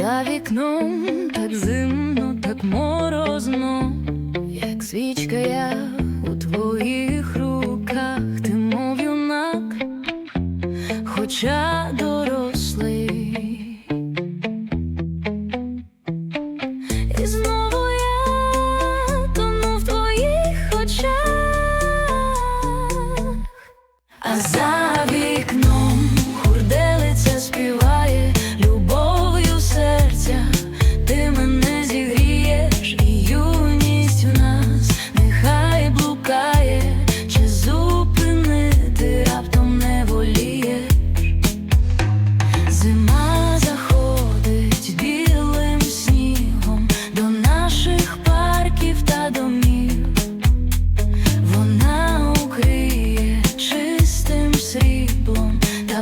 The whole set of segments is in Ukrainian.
за вікном так зимно, так морозно, як свічка я у твоїх руках, ти мов юнак, хоча дорослий. І знову я тону в твоїх очах, а за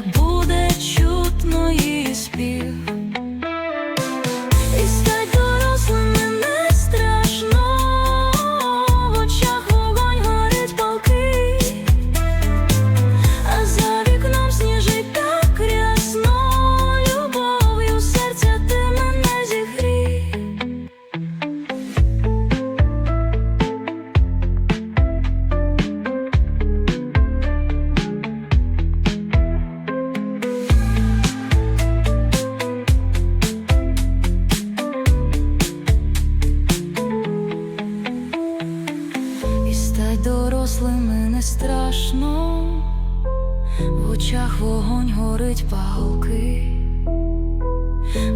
буде чутно і спів. Дорослими мене страшно, в очах вогонь горить палки,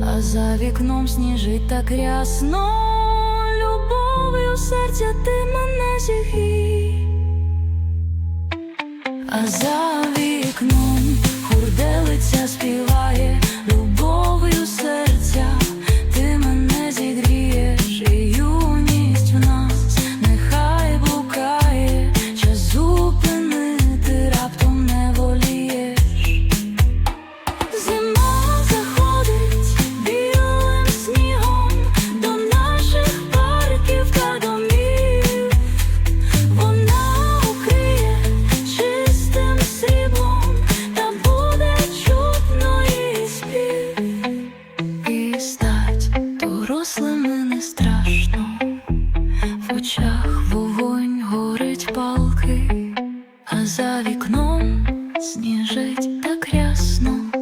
а за вікном сніжить так рясно, любов'ю серця ти мене зігрій. А за вогонь горить палки, а за вікном сніжить так рясно.